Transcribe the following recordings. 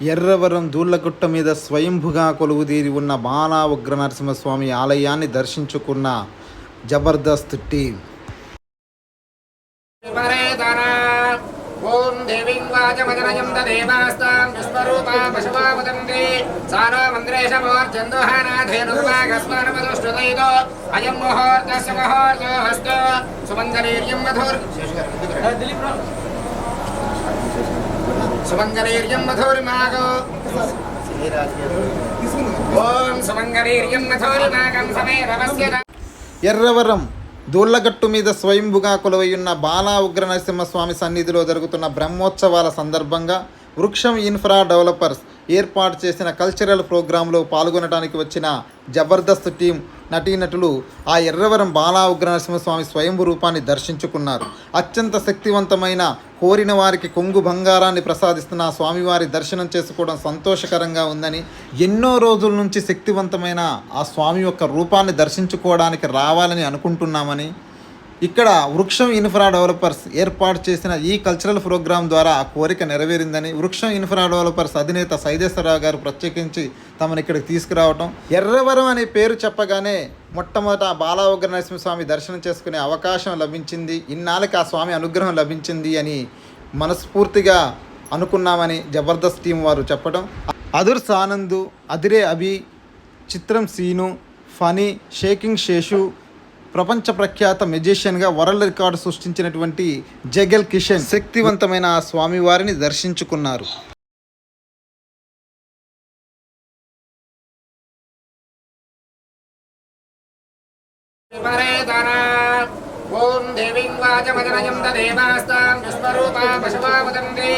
ఎర్రవరం దూళ్ళగుట్ట మీద స్వయంభుగా కొలువుదీరి ఉన్న బాలా ఉగ్ర నరసింహస్వామి ఆలయాన్ని దర్శించుకున్న జబర్దస్త్ టీం. ఓం దేవీం విశ్వరూపా అయం ముహూర్తస్య ముహూర్తో హస్తో మధుర్. సుమంగళీర్యం ఓం సుమంగళీర్యం ఎర్రవరం దూళ్ళగట్టు మీద స్వయంభుగా కొలువయున్న బాలా ఉగ్ర నరసింహస్వామి సన్నిధిలో జరుగుతున్న బ్రహ్మోత్సవాల సందర్భంగా వృక్షం ఇన్ఫ్రా డెవలపర్స్ ఏర్పాటు చేసిన కల్చరల్ ప్రోగ్రాంలో పాల్గొనడానికి వచ్చిన జబర్దస్త్ టీం నటీనటులు ఆ ఎర్రవరం బాలా ఉగ్ర నరసింహస్వామి స్వయంభు రూపాన్ని దర్శించుకున్నారు. అత్యంత శక్తివంతమైన కోరిన వారికి కొంగు బంగారాన్ని ప్రసాదిస్తున్న స్వామివారి దర్శనం చేసుకోవడం సంతోషకరంగా ఉందని ఎన్నో రోజుల నుంచి శక్తివంతమైన ఆ స్వామి యొక్క రూపాన్ని దర్శించుకోవడానికి రావాలని అనుకుంటున్నామని ఇక్కడ వృక్షం ఇన్ఫ్రా డెవలపర్స్ ఏర్పాటు చేసిన ఈ కల్చరల్ ప్రోగ్రాం ద్వారా ఆ కోరిక నెరవేరిందని వృక్షం ఇన్ఫ్రా డెవలపర్స్ అధినేత సైదేశ్వరరావు గారు ప్రత్యేకించి తమను ఇక్కడికి తీసుకురావటం. ఎర్రవరం అనే పేరు చెప్పగానే మొట్టమొదట ఆ బాలా ఉగ్ర నరసింహస్వామి దర్శనం చేసుకునే అవకాశం లభించింది. ఇన్నాళ్ళకి ఆ స్వామి అనుగ్రహం లభించింది అని మనస్ఫూర్తిగా అనుకున్నామని జబర్దస్త్ టీం వారు చెప్పడం అదుర్స్ ఆనందు అదిరే అభి చిత్రం సీను ఫనీ షేకింగ్ శేషు ప్రపంచ ప్రఖ్యాత మెజిషియన్గా వరల్డ్ రికార్డు సృష్టించినటువంటి జగల్ కిషన్ శక్తివంతమైన ఆ స్వామివారిని దర్శించుకున్నారు. దేవీం వాచమజనయం తదేవాస్తాం విశ్వరూపా పశువా వదంతి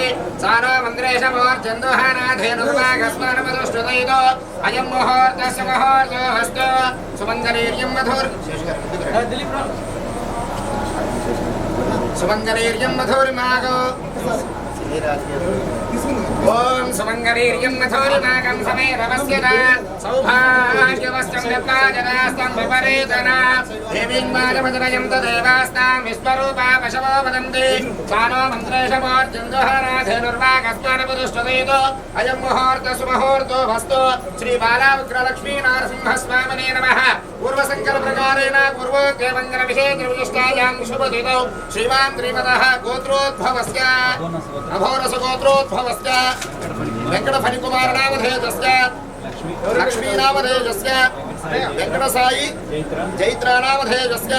సారా మంత్రేశమోర్చందోహానాధేనుర్వాగస్మానమదుష్టుతైతో అయం ముహూర్తస్య ముహూర్తో హస్తో సుమంగళీర్యం మధుర్ సుమంగళీర్యం మధురిమాగో ఓం సుమంగళీర్యం సమే సమేరవస్యత సౌభాగ్యవస్తం నిర్వాజనాస్తం విపరీతన దేవీం వాజమజనయం దేవాస్తాం విశ్వరూపా పశవో వదంతి సానో మంత్రేశమోర్జందోహరాధేనుర్వాగస్మానపదుష్టుతైతో అయం ముహూర్త సుముహూర్తో వస్తు శ్రీ బాలా ఉగ్రలక్ష్మీ నరసింహస్వామినే నమః పూర్వసంకల్ప ప్రకారేణ పూర్వోక్తమంగళ విశేష విశిష్టాయాం శుభదితౌ శ్రీమాన్ శ్రీమదః గోత్రోద్భవస్య అఘోరస గోత్రోద్భవస్య వెంకట ఫణికుమార నామధేయస్య లక్ష్మీ నామధేయస్య వెంకట సాయి జైత్ర నామధేయస్య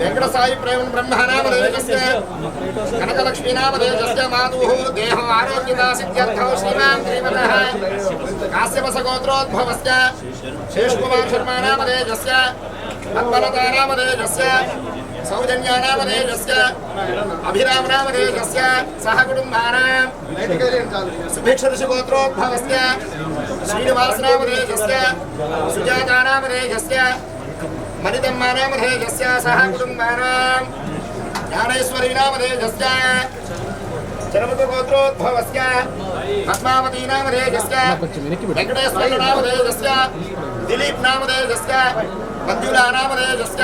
వెంకట సాయి ప్రేమ బ్రహ్మ నామధేయస్య కనకలక్ష్మీ నామధేయస్య మాతుః దేహం ఆరోగ్యతా సిద్ధ్యర్థం శ్రీమాన్ శ్రీమదః కాశ్యపస గోత్రోద్భవస్య శేషకుమార్ శర్మ నామధేయస్య అద్భుత నామధేయస్య సౌజన్య నామధేయస్య అభిరామ నామధేయస్య సహ కుటుంబానాం సుభిక్షదశ గోత్రోద్భవస్య श्रीनिवासनामधेयस्य सुजातानामधेयस्य मणितम्मानामधेयस्य सह कुटुम्बानां ज्ञानैश्वरीनामधेयस्य चरपतगोत्रोद्भवस्य पद्मावतीनामधेयस्य वेङ्कटेश्वरनामधेयस्य दिलीपनामधेयस्य मद्युलानामधेयस्य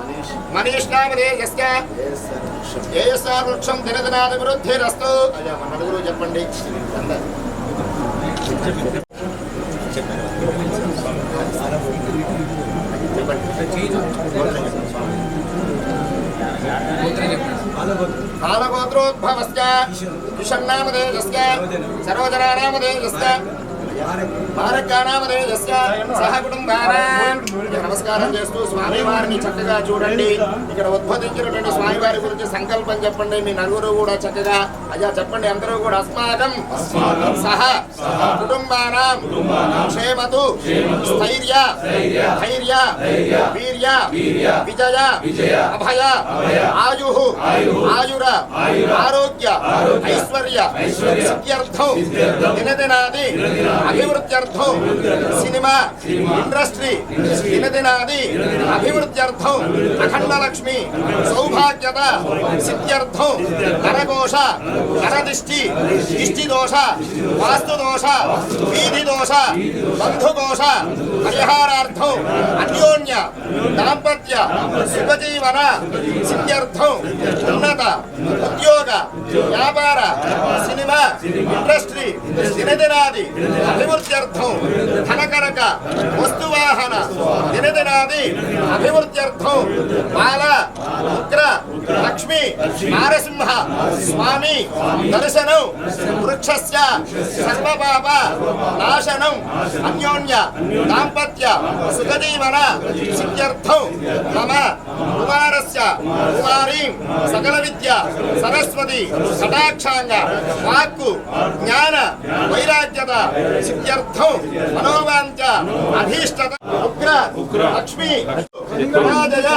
సహ కుటుంబానాం కౌండిన్య గోత్రోద్భవస్య అభయ కృష్ణ వృక్షం మన నలుగురు చెప్పండి. బాలగోత్రోద్భవస్య కిషన్నామధేయస్య సరోజనానామధేయస్య సహ కుటుంబానాం? ఇక నమస్కారం చేస్తూ స్వామి వారిని చక్కగా చూడండి. ఇక్కడ ఉద్భవించినటువంటి స్వామి వారి గురించి సంకల్పం చెప్పండి. మీ నలుగురు కూడా చక్కగా అయ్యా చెప్పండి. అందరూ కూడా అస్మాకం సహ కుటుంబానాం? క్షేమతు? స్థైర్య? ధైర్య? వీర్య? విజయ? అభయ? ఆయు ఆయుర? ఆరోగ్య? ఐశ్వర్య? సిద్ధ్యర్థం? దినదినాది? అభివృద్ధ్యర్థం సినిమా ఇండస్ట్రీ దినదినాది అభివృద్ధ్యర్థం అఖండ లక్ష్మి సౌభాగ్యత సిద్ధ్యర్థం నరకోశ నరదిష్టి దిష్టి దోష వాస్తు దోష వీధి దోష బంధుదోష పరిహారార్థం అన్యోన్య దాంపత్య సుఖజీవన సిద్ధ్యర్థం ఉన్నత ఉద్యోగ వ్యాపార సినిమా ఇండస్ట్రీ దినదినాది అభివృద్ధ్యర్థం ధనకనక వస్తువాహన దినదినాది అభివృద్ధ్యర్థం బాల ఉగ్ర లక్ష్మి నారసింహ స్వామి దర్శనం వృక్షస్య సర్వపాప నాశనం అన్యోన్య దాంపత్య సుఖజీవన సిద్ధ్యర్థం మమ కుమారస్య కుమారీం సకల విద్య. సరస్వతి కటాక్షాంగ వాక్కు జ్ఞాన వైరాగ్యత సిద్ధ్యర్థం మనోవాంచ అధీష్టత ఉగ్ర లక్ష్మి విరాజయ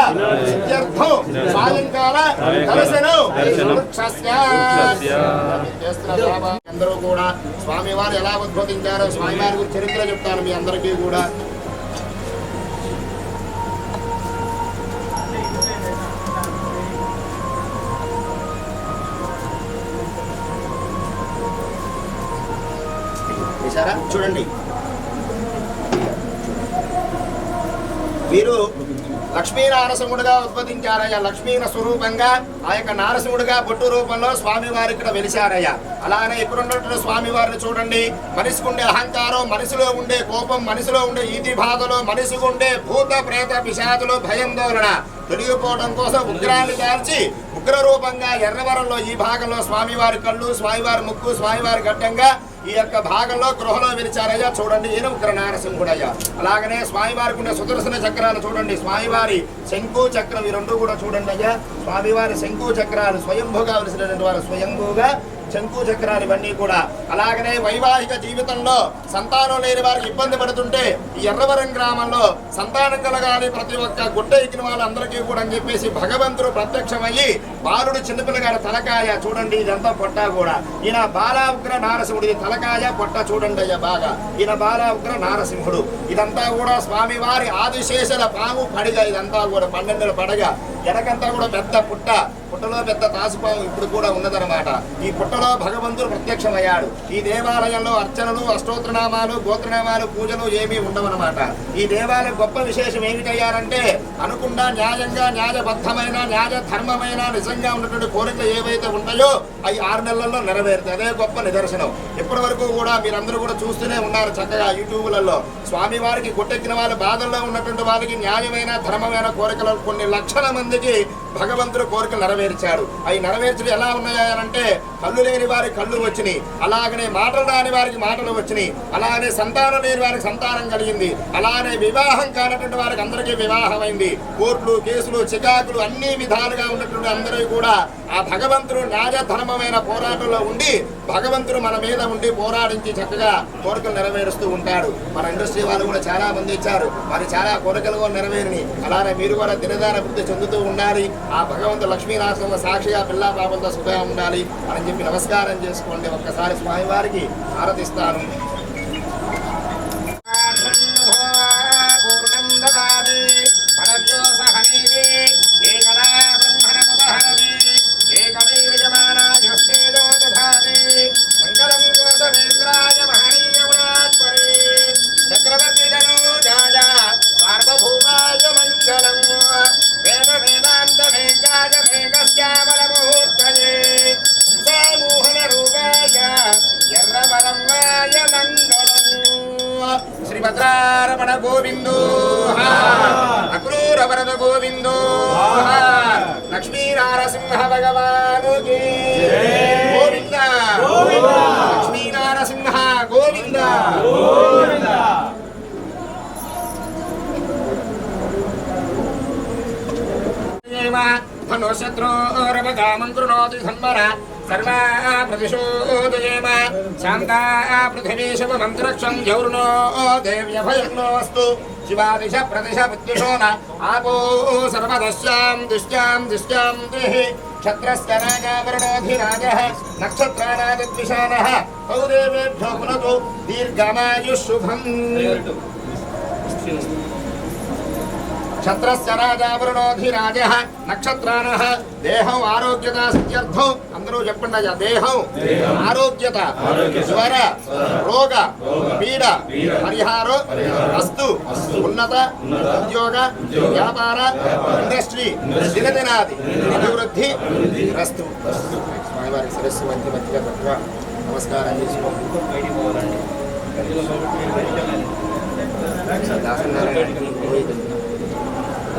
సిద్ధ్యర్థం సాయంకాల దర్శనం అందరూ కూడా స్వామివారు ఎలా ఉద్భవించారో స్వామివారి గురించి చరిత్ర చెప్తాను మీ అందరికీ కూడా. చూసారా చూడండి. వీరు లక్ష్మీ నారసింహుడుగా ఉద్భవించారయ్యా. లక్ష్మీన స్వరూపంగా ఆ యొక్క నారసింహుడుగా బొట్టు రూపంలో స్వామి వారు ఇక్కడ వెలిశారయ్యా. అలానే ఇక్కడ స్వామివారిని స్వామి వారిని చూడండి. మనిషికి ఉండే అహంకారం మనసులో ఉండే కోపం మనసులో ఉండే ఈతి బాధలు మనిషికి ఉండే భూత ప్రేత పిశాచులు భయాందోళన తొలగిపోవడం కోసం ఉగ్రాన్ని దాల్చి ఉగ్ర రూపంగా ఎర్రవరంలో ఈ భాగంలో స్వామివారి కళ్ళు స్వామివారి ముక్కు స్వామివారి గడ్డంగా ఈ యొక్క భాగంలో గృహలో విరిచారయ్యా చూడండి ఈయన ఉగ్ర నారసింహుడయ్యా అలాగనే స్వామివారికి ఉండే సుదర్శన చక్రాలు చూడండి స్వామివారి శంకు చక్రం ఈ రెండు కూడా చూడండి అయ్యా. స్వామివారి శంకు చక్రాలు స్వయంభూగా వెలిసినటువంటి వారు స్వయంభూగా శంకు చక్రాలు ఇవన్నీ కూడా. అలాగనే వైవాహిక జీవితంలో సంతానం లేని వారికి ఇబ్బంది పడుతుంటే ఈ ఎర్రవరం గ్రామంలో సంతానం కలగాలి ప్రతి ఒక్క గుడ్డ ఎక్కిన వాళ్ళందరికీ కూడా అని చెప్పేసి భగవంతుడు ప్రత్యక్షమయ్యి బాలుడు చిన్నపిల్లగారి తలకాయ చూడండి ఇదంతా పొట్ట కూడా. ఈయన బాలా ఉగ్ర నారసింహుడు తలకాయ పొట్ట చూడండి అయ్యా బాగా. ఈయన బాలా ఉగ్ర నారసింహుడు. ఇదంతా కూడా స్వామివారి ఆదిశేషల పాము పడిగ ఇదంతా కూడా పన్నెండుల పడగ. వెనకంతా కూడా పెద్ద పుట్ట. పుట్టలో పెద్ద తాసుపాము ఇప్పుడు కూడా ఉన్నదన్నమాట. ఈ పుట్టలో భగవంతుడు ప్రత్యక్షమయ్యాడు. ఈ దేవాలయంలో అర్చనలు అష్టోత్తరనామాలు గోత్రనామాలు పూజలు ఏమీ ఉండవన్నమాట. ఈ దేవాలయం గొప్ప విశేషం ఏమిటయ్యారంటే అనుకుండా న్యాయంగా న్యాయబద్ధమైన న్యాయ ధర్మమైన నిజంగా ఉన్నటువంటి కోరికలు ఏవైతే ఉన్నాయో అవి ఆరు నెలల్లో నెరవేరుతాయి. అదే గొప్ప నిదర్శనం. ఇప్పటి వరకు కూడా మీరందరూ కూడా చూస్తూనే ఉన్నారు చక్కగా యూట్యూబ్లలో. స్వామి వారికి గుట్టెక్కిన వాళ్ళ బాధల్లో ఉన్నటువంటి వాళ్ళకి న్యాయమైన ధర్మమైన కోరికలు కొన్ని లక్షల మందికి భగవంతుడు కోరికలు నెరవేర్చాడు అవి నెరవేర్చడం ఎలా ఉన్నాయంటే కళ్ళు లేని వారికి కళ్ళు వచ్చినాయి. అలాగనే మాటలు రాని వారికి మాటలు వచ్చినాయి. అలానే సంతానం లేని వారికి సంతానం కలిగింది. అలానే వివాహం కానటువంటి వారికి అందరికీ వివాహం అయింది కోర్టులు కేసులు చికాకులు అన్ని విధాలుగా ఉన్నటువంటి అందరూ కూడా ఆ భగవంతుడు న్యాయధర్మమైన పోరాటంలో ఉండి భగవంతుడు మన మీద ఉండి పోరాడించి చక్కగా కోరికలు నెరవేరుస్తూ ఉంటాడు. మన ఇండస్ట్రీ వాళ్ళు కూడా చాలా మంది ఇచ్చారు. మరి చాలా కోరికలు కూడా నెరవేరిని అలానే మీరు కూడా దినదాన వృద్ధి చెందుతూ ఉండాలి. ఆ భగవంతు లక్ష్మీనాథ సాక్షిగా పిల్లా పాపంతో సుఖంగా ఉండాలి అని చెప్పి నమస్కారం చేసుకోండి. ఒక్కసారి స్వామివారికి ఆరాధిస్తాను నరసింహ భగవాను గోవింద. లక్ష్మీ నరసింహ గోవింద. ధనుశత్రోరవగామం కృణోతి ధన్వర సర్వా ప్రతిశోదయేమ శాంతా పృథివీశవ మంత్రక్షం జౌర్ణో దేవ్యభయర్ణోస్తు शिवादिश प्रतिश विद्युषो न। आपो सर्वदस्यां दिष्ट्यां दिष्ट्यां देहि। क्षत्रस्य राजावरणोऽधिराजः, नक्षत्राणादिद्विषाणः। तौ पुनतु दीर्घमायुः शुभम् క్షత్రస్య రాజావరుణోధిరాజ నక్షత్రాన దేహం ఆరోగ్యత సిద్ధ్యర్థం అందరూ చెప్పండి అయ్యా దేహం ఆరోగ్యత జ్వర రోగ పీడ పరిహారం వస్తు ఉన్నత ఉద్యోగ వ్యాపార ఇండస్ట్రీ దినదినాది అభివృద్ధి రస్తు స్వామివారికి సరస్సు మంచి మంచిగా చక్కగా నమస్కారం చేసుకోండి. దాసనారాయణకి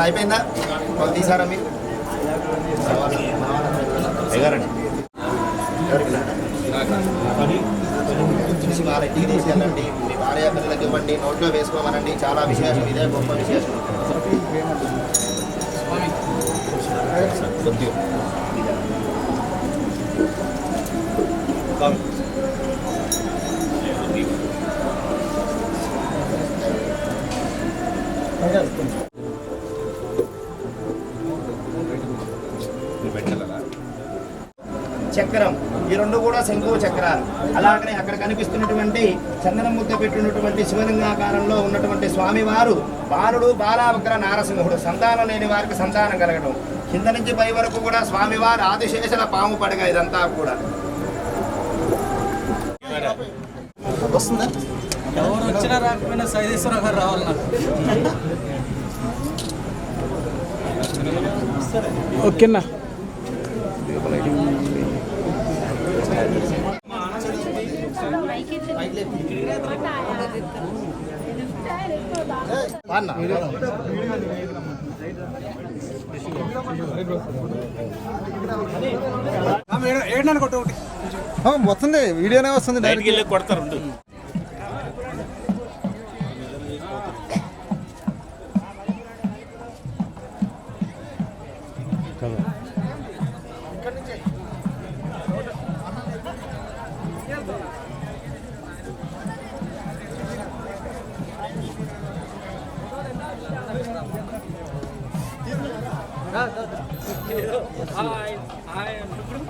కానీ అయిపోయిందా? వాళ్ళు తీసారా మీరు? చూసి వాళ్ళ తీసుకెళ్ళండి మీ భార్య పిల్లలకి ఇవ్వండి. నోట్లో వేసుకోమనండి. చాలా విశేషం. ఇదే గొప్ప విశేషం. కొద్దిగా చక్రం. ఈ రెండు కూడా శంకు చక్రాలు. అలాగనే అక్కడ కనిపిస్తున్నటువంటి చందనం ముద్ద పెట్టినటువంటి శివలింగాకారంలో ఉన్నటువంటి స్వామివారు బాలుడు బాలావక్ర నారసింహుడు. సంతానం లేని వారికి సంతానం కలగడం కింద నుంచి పై వరకు కూడా స్వామివారు ఆదిశేషల పాము పడగ ఇదంతా కూడా. వస్తుందా? ఎవరు వచ్చినా రాకపోయినా సైదేశ్వర గారు రావాలి నాకు. ఓకేనా? ఆ, వస్తుంది వీడియోనే వస్తుంది డైరెక్ట్ కొడతారు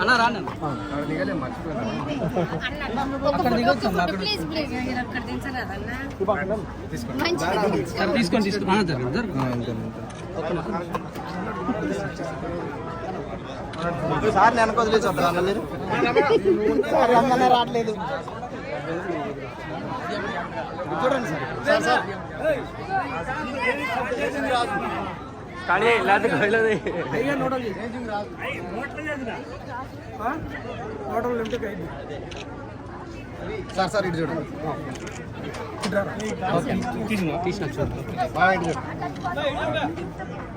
అన్న రాను అక్కడ దిగొచ్చు అన్న, అక్కడ. ప్లీజ్ ప్లీజ్ అక్కడ దించరాదన్నా మంచిగా సరే నేను వస్తాను మీరు. రావట్లేదు. చూడండి సార్. సార్ కానీ ఇలాంటి వెళ్ళదు సార్ సార్ ఇటు చూడండి. తీసిన చూడు. బాగా ఇటు చూడండి